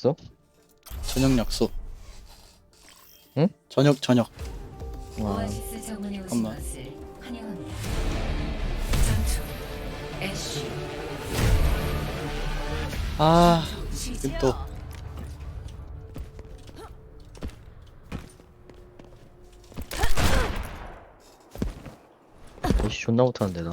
약속? 저녁 약속. 응? 저녁 저녁. 와, 오아시스 정원에 오신 잠깐만. 것을 환영합니다. 전투 애쉬 아. 또 역시 존나 못하는데 나.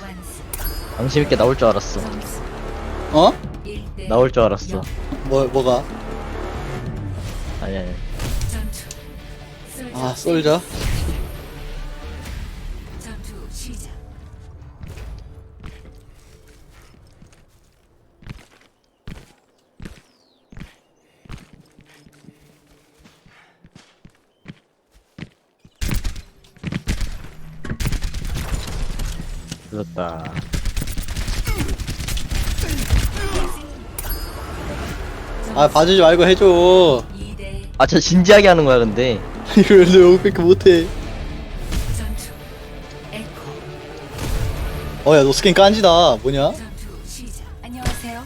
완승. 양심 있게 나올 줄 알았어. 어? 1대 나올 줄 알았어. 뭐 뭐가? 아니 아니. 아 솔져. 늦었다. 아 봐주지 말고 해줘. 2대 아, 저 진지하게 하는 거야 근데. 왜 여기밖에 못해? 전투. 에코 어야 너 스킨 깐지다. 뭐냐? 전투 시작. 안녕하세요.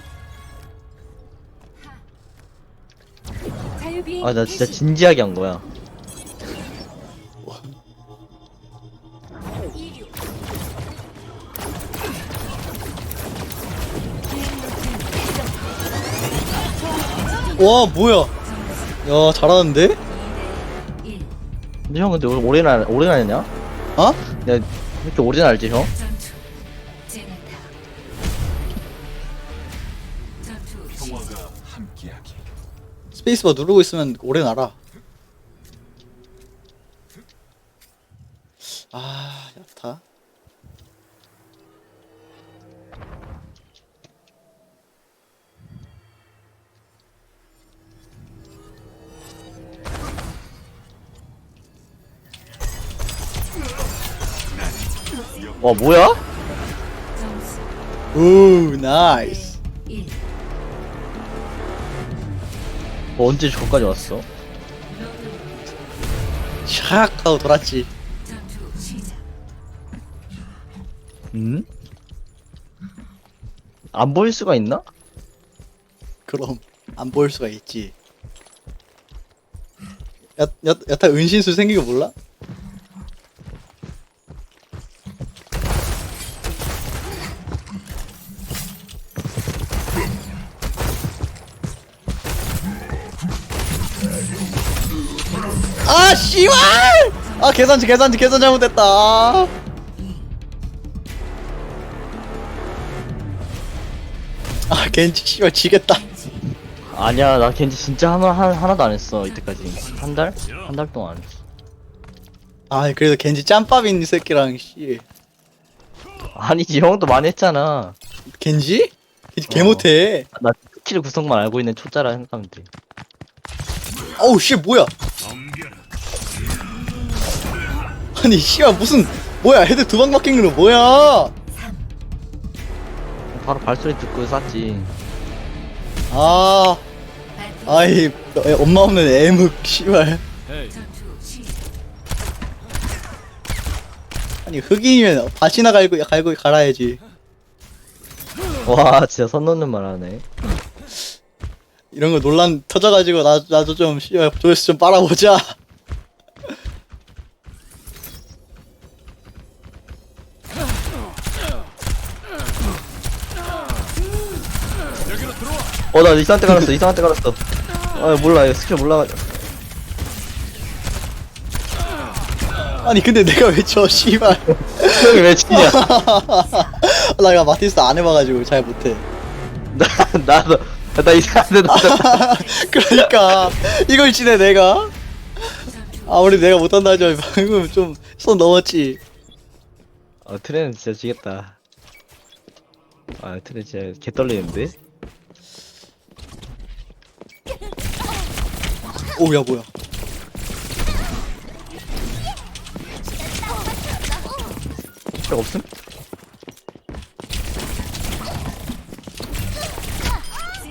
자유비행 아, 나 진짜 개시. 진지하게 한 거야. 와 뭐야? 야 잘하는데? 1 근데 형 근데 올- 올해는 안- 올해는 아니냐? 어? 내가 이렇게 올해는 알지 형? 스페이스바 누르고 있으면 오래 날아. 아 야타. 와 뭐야? 점수 오 나이스. 1뭐 언제 저까지 왔어? 샥 하고 돌았지. 전투 시작. 음? 안 보일 수가 있나? 그럼 안 보일 수가 있지. 야, 야, 야타 은신술 생긴 거 몰라? 아 씨발! 아 계산치 계산치 계산 잘못했다. 아. 아 겐지 씨발 지겠다. 아니야 나 겐지 진짜 하나, 한, 하나도 안 했어 이때까지 한 달? 한 달 동안 안 했어 아 그래도 겐지 짬밥인 이 새끼랑 씨 아니지 형도 많이 했잖아 겐지? 겐지 개 어. 못해. 나 스킬 구성만 알고 있는 초짜라 생각하면 돼 어우 씨 뭐야? 아니 씨야 무슨 뭐야 헤드 두방 박힌 거 뭐야? 바로 발소리 듣고 쐈지 아 아이 애- 엄마 없는 애묵 씨발. 아니 흑인이면 밭이나 갈고 갈고 갈아야지. 와 진짜 선 넘는 말 하네 이런 거 논란 터져가지고 나 나도 좀 씨발 조회수 좀 빨아보자. 어나 이상한테 갈았어 이상한테 갈았어. 아 몰라 이거 스킬 몰라가지고. 아니 근데 내가 왜 저 씨발. 형이 왜 치냐? 나 이거 마티스 안 해봐가지고 잘 못해. 나 나도 나 이상한데 나도. 그러니까 이걸 지내 내가. 아무리 내가 못한다 하지만 방금 좀 손 넘었지. 아 트레는 진짜 지겠다. 아 트레 진짜 개 떨리는데 오야 뭐야 책 없음?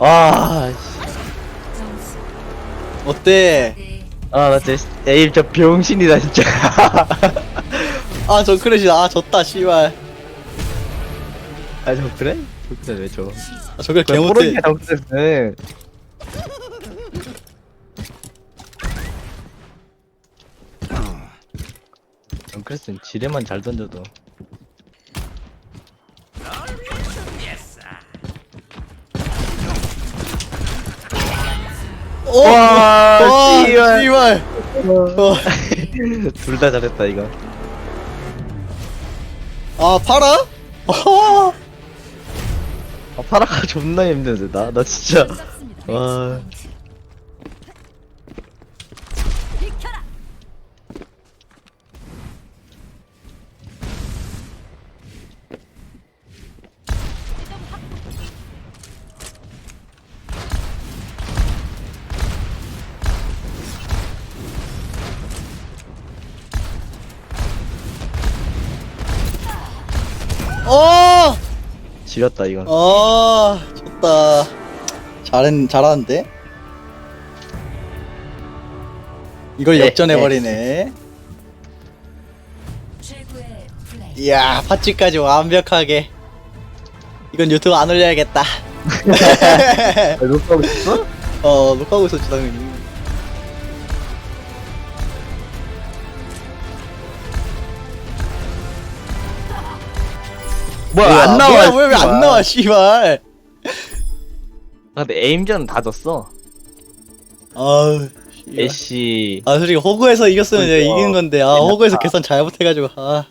아, 어때 아, 나 진짜, 에일 저 병신이다, 진짜. 아 정크렛이 아 졌다 씨발 아, 저 그래? 저 그래, 왜 저. 아 정크렛 개못해 크레스는 지뢰만 잘 던져도. 오! 와, 와 씨발. 씨발 어. 둘 다 잘했다 이거. 아 팔아? 어. 아, 파라가 존나 힘든데 나, 나 진짜. 와. 지렸다 이건. 아 졌다. 잘했 잘하는데? 이걸 네, 역전해 버리네. 최고의 플레이 이야 파츠까지 완벽하게. 이건 유튜브 안 올려야겠다. 아, 녹화하고 있어? 어 녹화하고 있었지 당연히 뭐야 안 나와? 뭐야 왜 안 씨발. 나와 씨발 아, 근데 에임전 다 졌어. 아우 씨발. 애쉬. 아 솔직히 호구에서 이겼으면 내가 그러니까. 이기는 건데 아 호구에서 계산 잘못해가지고 아